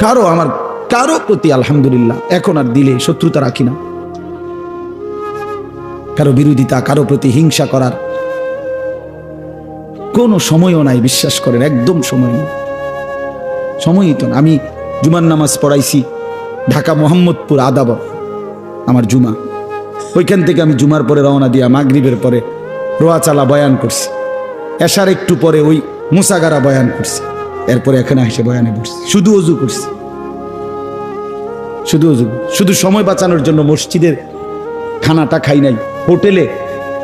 কারও আমার, কারও প্রতি আলহামদুলিল্লাহ এখন আর দিলে শত্রুতা রাখি না। কারও বিরোধিতা, কারও প্রতি হিংসা করার কোনো সময়ও নাই, বিশ্বাস করেন, একদম সময় নেই। সময়ই তো। আমি জুমার নামাজ পড়াইছি, ঢাকা মোহাম্মদপুর আদাবর আমার জুমা। ওইখান থেকে আমি জুমার পরে রওনা দিয়া মাগরিবের পরে রোয়াচালা বয়ান করছি। এশার একটু পরে ওই মুসাগারা বয়ান করছি। এরপরে এখানে এসে বয়ানে বসছি। শুধু অজু করছি। শুধু অজু শুধু সময় বাঁচানোর জন্য মসজিদের খানাটা খাই নাই। হোটেলে,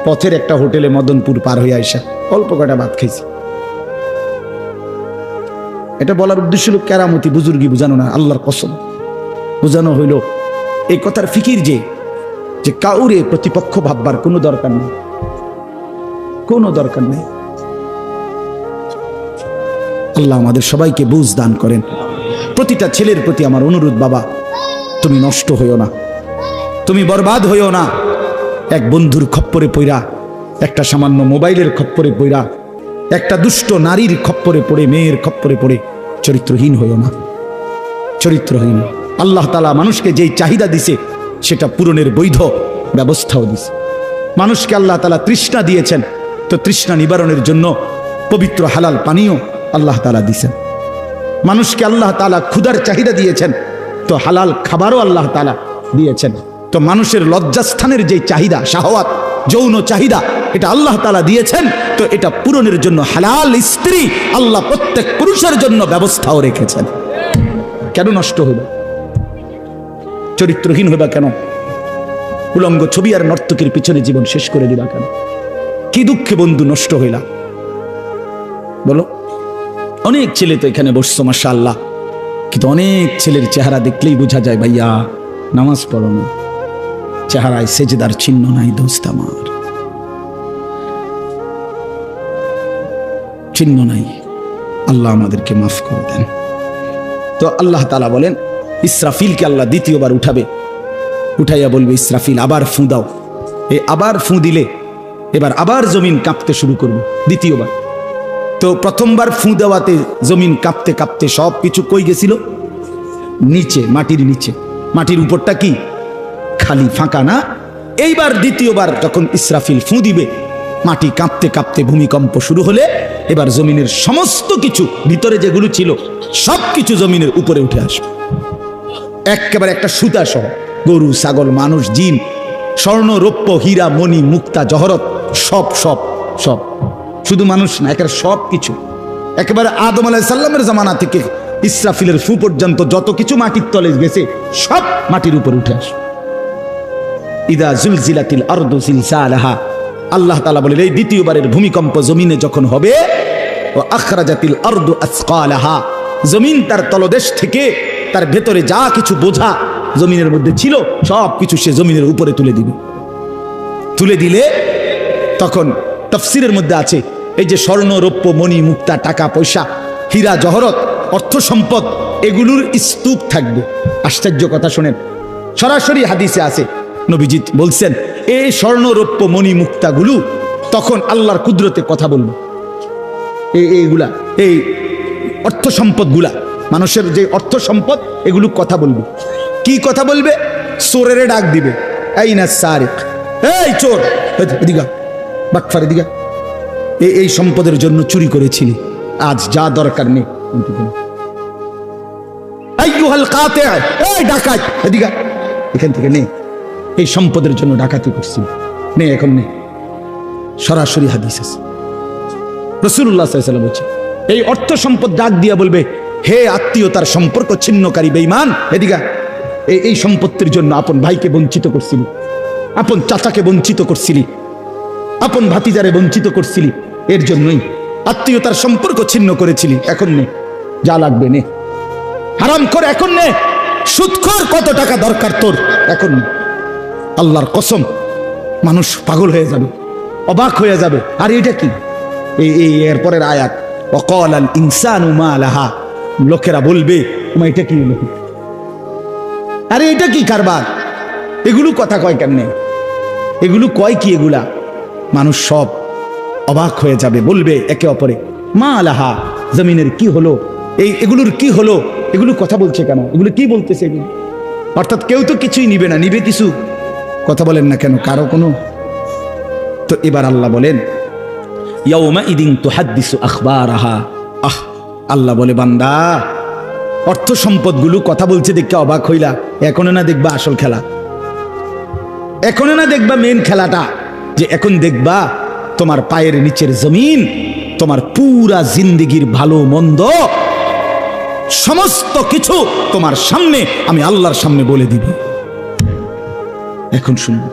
পথের একটা হোটেলে মদনপুর পার হয়ে আইসা অল্প কটা ভাত খাইছি। এটা বলার উদ্দেশ্য হলো কেরামতি বুজুর্গি বুঝানো না, আল্লাহর কসম। বোঝানো হইল, এই কথার ফিকির যে যে কাউরে প্রতিপক্ষ ভাববার কোনো দরকার নেই। কোনো দরকার নেই। আল্লাহ আমাদের সবাইকে বুঝ দান করেন। প্রতিটা ছেলের প্রতি আমার অনুরোধ, বাবা, তুমি নষ্ট হইও না। তুমি বরবাদ হইও না। এক বন্ধুর খপ্পরে পইরা, একটা সামান্য মোবাইলের খপ্পরে পইরা, একটা দুষ্ট নারীর খপ্পরে পড়ে, মেয়ের খপ্পরে পড়ে চরিত্রহীন হইও না। চরিত্রহীন। আল্লাহ তালা মানুষকে যেই চাহিদা দিছে, সেটা পূরণের বৈধ ব্যবস্থাও দিছে। মানুষকে আল্লাহ তালা তৃষ্ণা দিয়েছেন। তো তৃষ্ণা নিবারণের জন্য পবিত্র হালাল পানীয় আল্লাহ তালা দিছেন। মানুষকে আল্লাহ তালা ক্ষুধার চাহিদা দিয়েছেন, তো হালাল খাবারও আল্লাহ তালা দিয়েছেন। তো মানুষের লজ্জাস্থানের যে চাহিদা, শাহওয়াত, যৌন চাহিদা, এটা আল্লাহ তালা দিয়েছেন, তো এটা পূরণের জন্য হালাল স্ত্রী আল্লাহ প্রত্যেক পুরুষের জন্য ব্যবস্থাও রেখেছেন। কেন নষ্ট হইল? চরিত্রহীন হইবা কেন? উলঙ্গ ছবি আর নর্তকীর পিছনে জীবন শেষ করে দিবা কেন? কি দুঃখে বন্ধু নষ্ট হইলা? বলো। অনেক ছেলে তো এখানে বসছো মাসা কিন্তু অনেক ছেলের চেহারা দেখলেই বোঝা যায়, ভাইয়া, নামাজ পড়ো না। চেহারায় সেজেদার চিহ্ন নাই, দোস্ত আমার। চিহ্ন নাই। আল্লাহ আমাদেরকে মাফ করে দেন। তো আল্লাহ তালা বলেন, ইসরাফিলকে আল্লাহ দ্বিতীয়বার উঠাবে। উঠাইয়া বলবে, ইসরাফিল, আবার ফুঁ দাও। এ আবার ফুঁ দিলে, এবার আবার জমিন কাঁপতে শুরু করবে, দ্বিতীয়বার। তো প্রথমবার ফুঁ দেওয়াতে জমিন কাঁপতে কাঁপতে সব কিছু কই গেছিল? নিচে, মাটির নিচে। মাটির উপরটা কি? খালি ফাঁকা না? এইবার দ্বিতীয়বার যখন ইসরাফিল ফুঁ দিবে, মাটি কাঁপতে কাঁপতে ভূমিকম্প শুরু হলে এবার জমিনের সমস্ত কিছু, ভিতরে যেগুলো ছিল, সব কিছু জমিনের উপরে উঠে আসবে। একেবারে একটা সুতা সহ, গরু, ছাগল, মানুষ, জিন, স্বর্ণ, রৌপ্য, হীরা, মণি, মুক্তা, জহরত, সব সব সব। শুধু মানুষ না একেবারে সব কিছু। একেবারে আদম আলাহ সাল্লামের জামানা থেকে ইসরাফিলের ফু পর্যন্ত যত কিছু মাটির তলে গেছে, সব মাটির উপর উঠে আসে। ইদা জুলজিলাতিল আরদু জিলজালাহা, আল্লাহ তাআলা বলেন, এই দ্বিতীয়বারের ভূমিকম্প জমিনে যখন হবে, ও আখরাজাতিল আরদু আসকালাহা, জমিন তার তলদেশ থেকে তার ভেতরে যা কিছু বোঝা জমিনের মধ্যে ছিল সব কিছু সে জমিনের উপরে তুলে দিবে। তুলে দিলে তখন তফসিরের মধ্যে আছে, এই যে স্বর্ণ, রৌপ্য, মণি, মুক্তা, টাকা, পয়সা, হীরা, জহরত, অর্থ সম্পদ, এগুলোর স্তূপ থাকবে। আশ্চর্য কথা শোনেন, সরাসরি হাদিসে আছে নবীজিৎ বলছেন এই স্বর্ণ, রৌপ্য, মণি, মুক্তাগুলো তখন আল্লাহর কুদরতে কথা বলবে। এই, এইগুলা, এই অর্থ সম্পদগুলা, মানুষের যে অর্থ সম্পদ, এগুলো কথা বলবে। কি কথা বলবে? চোরেরে ডাক দিবে। এই না সারেক। এই চোর, এদিকা বাটফার এদিকা এই সম্পদের জন্য চুরি করেছিলি। আজ যা দরকার নেই এখান থেকে নে। এই সম্পদের জন্য ডাকাতি করছি নে, এখন নে। সরাসরি হাদিস আছে। বলছে, এই অর্থ সম্পদ ডাক দিয়া বলবে, হে আত্মীয়তার সম্পর্ক ছিন্নকারী বেইমান এদিকা এই সম্পত্তির জন্য আপন ভাইকে বঞ্চিত করছিলি। আপন চাচাকে বঞ্চিত করছিলি। আপন ভাতিজারে বঞ্চিত করছিলি। এর জন্যই আত্মীয়তার সম্পর্ক ছিন্ন করেছিলি। এখন নে যা লাগবে নে। হারাম কর এখন নে। সুৎখর কত টাকা দরকার তোর? এখন। আল্লাহর কসম মানুষ পাগল হয়ে যাবে অবাক হয়ে যাবে। আর এটা কি? এই এই এরপরের আয়াত অকল আল ইনসানু মা লাহা। লোকেরা বলবে "ওমা, এটা কি হলো আরে এটা কি কারবার? এগুলো কথা কয় কেমনে? এগুলো কয় কি এগুলা? মানুষ সব অবাক হয়ে যাবে, বলবে একে অপরে, মা আলাহা জমিনের কি হলো? এই এগুলোর কি হলো? এগুলো কথা বলছে কেন? এগুলো কি বলতেছে এগুলো? অর্থাৎ কেউ তো কিছুই নিবে না, নিবে কিছু। কথা বলেন না কেন, কারও কোনো? তো এবার আল্লাহ বলেন, ইয়াউমা ইদিন তুহাদ্দিসু আখবারাহা। আহ, আল্লাহ বলে, বান্দা, অর্থ সম্পদগুলো কথা বলছে দেখে অবাক হইলা। এখনও না দেখবা আসল খেলা। এখনও না দেখবা মেন খেলাটা। যে এখন দেখবা তোমার পায়ের নিচের জমিন, তোমার পুরা জিন্দিগির ভালো মন্দ, সমস্ত কিছু তোমার সামনে আমি আল্লাহর সামনে বলে দিব। এখন শুনব